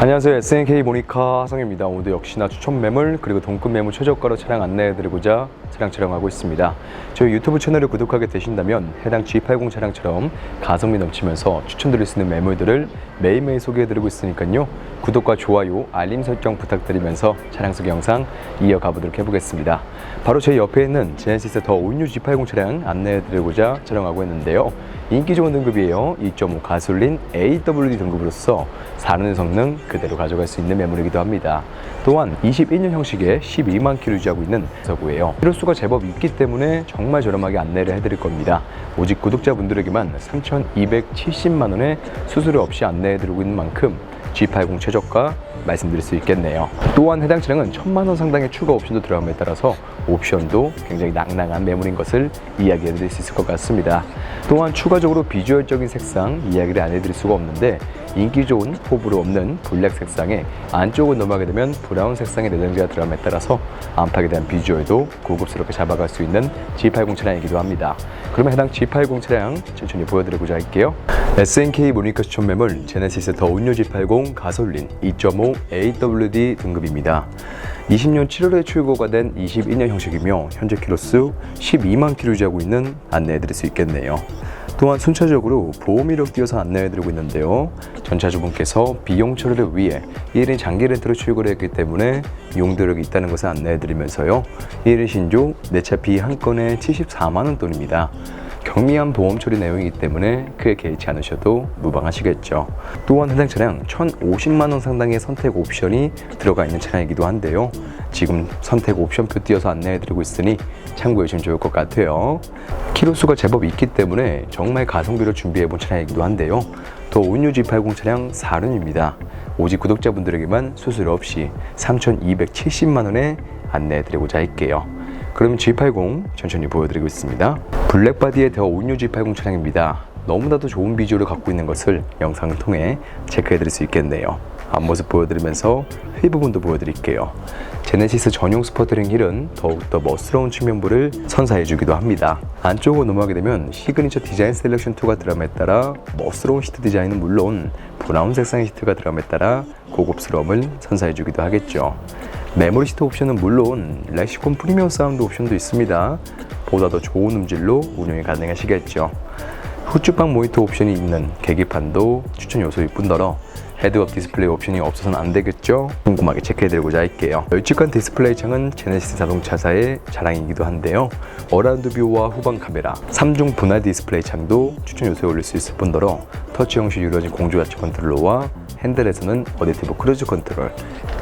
안녕하세요. SNK 모니카 하성입니다. 오늘도 역시나 추천 매물 그리고 동급 매물 최저가로 차량 안내해드리고자 차량 촬영하고 있습니다. 저희 유튜브 채널을 구독하게 되신다면 해당 G80 차량처럼 가성비 넘치면서 추천드릴 수 있는 매물들을 매일매일 소개해드리고 있으니까요. 구독과 좋아요, 알림 설정 부탁드리면서 차량 소개 영상 이어가 보도록 해보겠습니다. 바로 제 옆에 있는 제네시스 더 올뉴 G80 차량 안내해드리고자 촬영하고 있는데요. 인기 좋은 등급이에요. 2.5 가솔린 AWD 등급으로서 사르는 성능 그대로 가져갈 수 있는 매물이기도 합니다. 또한 21년 형식의 12만 킬로 유지하고 있는 서구예요. 키로수가 제법 있기 때문에 정말 저렴하게 안내를 해드릴 겁니다. 오직 구독자분들에게만 3,270만 원의 수수료 없이 안내해드리고 있는 만큼 G80 최저가 말씀드릴 수 있겠네요. 또한 해당 차량은 천만 원 상당의 추가 옵션도 들어감에 따라서 옵션도 굉장히 낭낭한 매물인 것을 이야기해 드릴 수 있을 것 같습니다. 또한 추가적으로 비주얼적인 색상 이야기를 안 해드릴 수가 없는데 인기 좋은 호불호 없는 블랙 색상에 안쪽을 넘어가게 되면 브라운 색상의 내장재가 들어감에 따라서 안팎에 대한 비주얼도 고급스럽게 잡아갈 수 있는 G80 차량이기도 합니다. 그러면 해당 G80 차량 천천히 보여드리고자 할게요. SNK 모니카 추천 매물 제네시스 더 운요 G80 가솔린 2.5 AWD 등급입니다. 20년 7월에 출고가 된 22년 형식이며 현재 키로수 12만 킬로 유지하고 있는 안내해드릴 수 있겠네요. 또한 순차적으로 보험 이력 띄어서 안내해드리고 있는데요. 전차주분께서 비용 처리를 위해 1인 장기 렌트로 출고를 했기 때문에 용도력이 있다는 것을 안내해드리면서요. 1인 신조 내 차 비 한 건에 74만원 돈입니다. 경미한 보험 처리 내용이기 때문에 크게 개의치 않으셔도 무방하시겠죠. 또한 해당 차량 1,050만 원 상당의 선택 옵션이 들어가 있는 차량이기도 한데요. 지금 선택 옵션표 띄어서 안내해드리고 있으니 참고해 주시면 좋을 것 같아요. 키로수가 제법 있기 때문에 정말 가성비로 준비해본 차량이기도 한데요. 더 온유 G80 차량 4륜입니다. 오직 구독자분들에게만 수수료 없이 3,270만 원에 안내해드리고자 할게요. 그럼 G80 천천히 보여드리고 있습니다. 블랙바디의 더 온유 G80 차량입니다. 너무나도 좋은 비주얼을 갖고 있는 것을 영상을 통해 체크해드릴 수 있겠네요. 앞모습 보여드리면서 휠 부분도 보여드릴게요. 제네시스 전용 스포트링 휠은 더욱더 멋스러운 측면부를 선사해주기도 합니다. 안쪽으로 넘어가게 되면 시그니처 디자인 셀렉션 2가 들어감에 따라 멋스러운 시트 디자인은 물론 브라운 색상의 시트가 들어감에 따라 고급스러움을 선사해주기도 하겠죠. 메모리 시트 옵션은 물론 렉시콘 프리미엄 사운드 옵션도 있습니다. 보다 더 좋은 음질로 운영이 가능하시겠죠. 후추방 모니터 옵션이 있는 계기판도 추천 요소일 뿐더러 헤드업 디스플레이 옵션이 없어서는 안 되겠죠? 궁금하게 체크해드리고자 할게요. 널찍한 디스플레이 창은 제네시스 자동차사의 자랑이기도 한데요. 어라운드 뷰와 후방 카메라, 3중 분할 디스플레이 창도 추천 요소에 올릴 수 있을 뿐더러 터치 형식 이루어진 공조 자체 컨트롤러와 핸들에서는 어댑티브 크루즈 컨트롤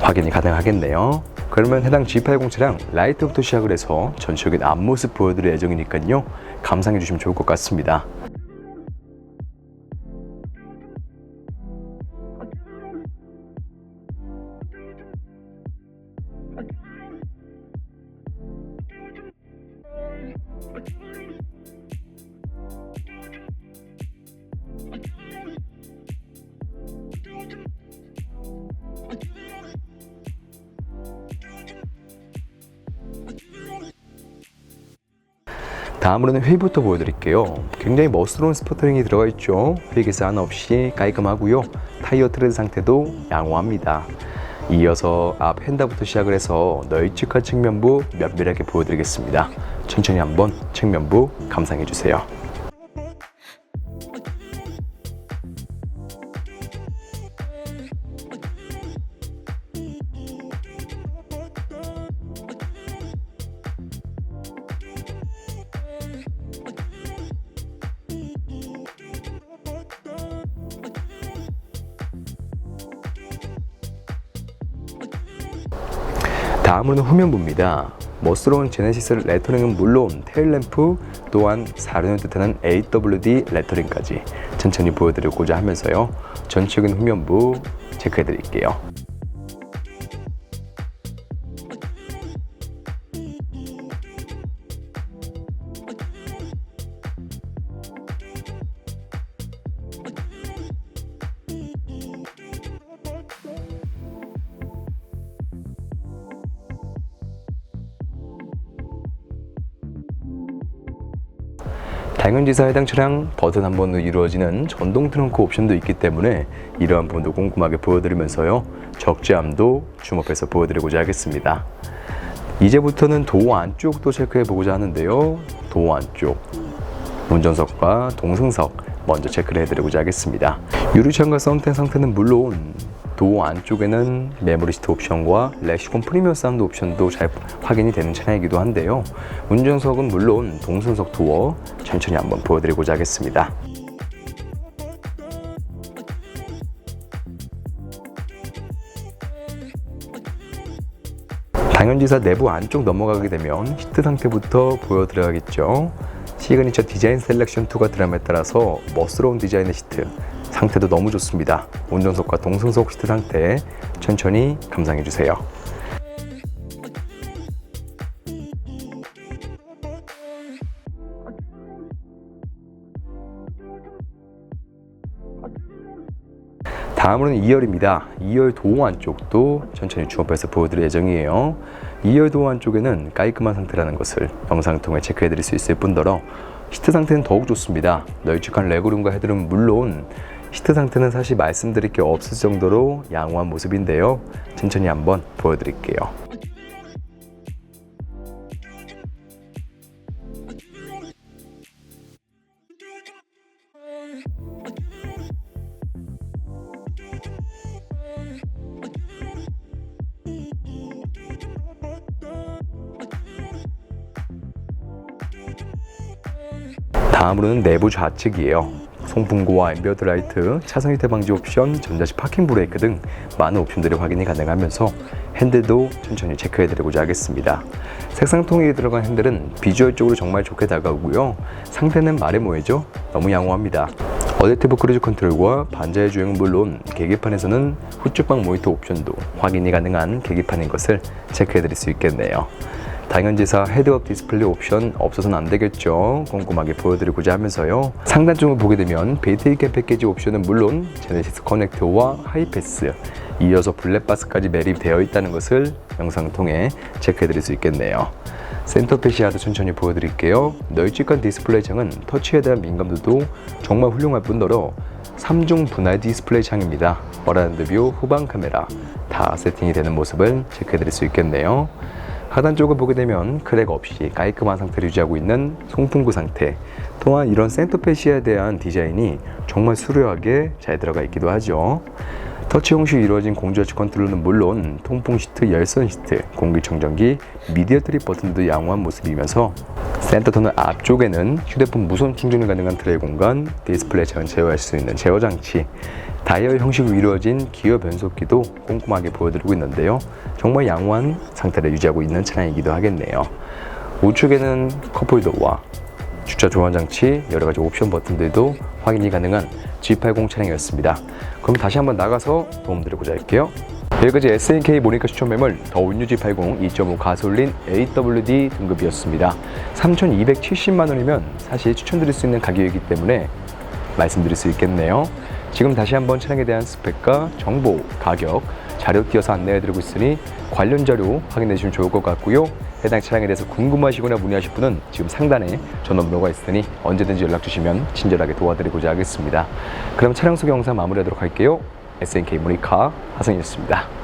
확인이 가능하겠네요. 그러면 해당 G80 차량 라이트부터 시작을 해서 전체적인 앞모습 보여드릴 예정이니까요. 감상해 주시면 좋을 것 같습니다. 다음으로는 휠부터 보여드릴게요. 굉장히 멋스러운 스포터링이 들어가 있죠. 휠기스 하나 없이 깔끔하고요. 타이어 트레드 상태도 양호합니다. 이어서 앞 휀다부터 시작을 해서 널찍한 측면부 면밀하게 보여드리겠습니다. 천천히 한번 측면부 감상해 주세요. 다음으로는 후면부입니다. 멋스러운 제네시스 레터링은 물론 테일램프 또한 사륜을 뜻하는 AWD 레터링까지 천천히 보여드리고자 하면서요. 전체적인 후면부 체크해 드릴게요. 당연지사 해당 차량 버튼 한 번으로 이루어지는 전동 트렁크 옵션도 있기 때문에 이러한 부분도 꼼꼼하게 보여드리면서요 적재함도 주목해서 보여드리고자 하겠습니다. 이제부터는 도어 안쪽도 체크해 보고자 하는데요. 도어 안쪽 운전석과 동승석 먼저 체크를 해드리고자 하겠습니다. 유리창과 썬텐 상태는 물론 도어 안쪽에는 메모리 시트 옵션과 렉시콘 프리미엄 사운드 옵션도 잘 확인이 되는 차량이기도 한데요. 운전석은 물론 동승석 도어 천천히 한번 보여드리고자 하겠습니다. 당연지사 내부 안쪽 넘어가게 되면 시트 상태부터 보여드려야겠죠. 시그니처 디자인 셀렉션 2가 드럼에 따라서 멋스러운 디자인의 시트 상태도 너무 좋습니다. 운전석과 동승석 시트 상태 천천히 감상해 주세요. 다음으로는 2열입니다. 2열 도어 안쪽도 천천히 주업해서 보여드릴 예정이에요. 2열 도어 안쪽에는 깔끔한 상태라는 것을 영상을 통해 체크해 드릴 수 있을 뿐더러 시트 상태는 더욱 좋습니다. 널찍한 레그룸과 헤드룸은 물론 시트 상태는 사실 말씀드릴 게 없을 정도로 양호한 모습인데요. 천천히 한번 보여드릴게요. 다음으로는 내부 좌측이에요. 송풍구와 앰비어드 라이트, 차선 이태 방지 옵션, 전자식 파킹 브레이크 등 많은 옵션들이 확인이 가능하면서 핸들도 천천히 체크해드리고자 하겠습니다. 색상통이 들어간 핸들은 비주얼적으로 정말 좋게 다가오고요. 상태는 마레모이죠. 너무 양호합니다. 어댑티브 크루즈 컨트롤과 반자의 주행은 물론 계기판에서는 후측방 모니터 옵션도 확인이 가능한 계기판인 것을 체크해드릴 수 있겠네요. 당연지사 헤드업 디스플레이 옵션 없어서는 안 되겠죠. 꼼꼼하게 보여드리고자 하면서요. 상단 쪽을 보게 되면 베이트리캡 패키지 옵션은 물론 제네시스 커넥터와 하이패스, 이어서 블랙바스까지 매립되어 있다는 것을 영상을 통해 체크해 드릴 수 있겠네요. 센터 패시아도 천천히 보여드릴게요. 널찍한 디스플레이 창은 터치에 대한 민감도도 정말 훌륭할 뿐더러 3중 분할 디스플레이 창입니다. 어라운드 뷰, 후방 카메라 다 세팅이 되는 모습을 체크해 드릴 수 있겠네요. 하단 쪽을 보게 되면 크랙 없이 깔끔한 상태를 유지하고 있는 송풍구 상태. 또한 이런 센터페시에 대한 디자인이 정말 수려하게 잘 들어가 있기도 하죠. 터치 형식이 이루어진 공조touch 컨트롤은 물론 통풍 시트, 열선 시트, 공기청정기, 미디어 트립 버튼도 양호한 모습이면서 센터 터널 앞쪽에는 휴대폰 무선 충전이 가능한 트레이 공간, 디스플레이 창을 제어할 수 있는 제어 장치, 다이얼 형식으로 이루어진 기어 변속기도 꼼꼼하게 보여드리고 있는데요. 정말 양호한 상태를 유지하고 있는 차량이기도 하겠네요. 우측에는 컵홀더와 주차 조환 장치, 여러 가지 옵션 버튼들도 확인이 가능한 G80 차량이었습니다. 그럼 다시 한번 나가서 도움드리고자 할게요. 여기까지 SNK 모니카 추천 매물 더운 G80 2.5 가솔린 AWD 등급이었습니다. 3,270만 원이면 사실 추천드릴 수 있는 가격이기 때문에 말씀드릴 수 있겠네요. 지금 다시 한번 차량에 대한 스펙과 정보, 가격, 자료 띄어서 안내해드리고 있으니 관련 자료 확인해 주시면 좋을 것 같고요. 해당 차량에 대해서 궁금하시거나 문의하실 분은 지금 상단에 전화번호가 있으니 언제든지 연락 주시면 친절하게 도와드리고자 하겠습니다. 그럼 차량 소개 영상 마무리하도록 할게요. SNK 모니카 하성이었습니다.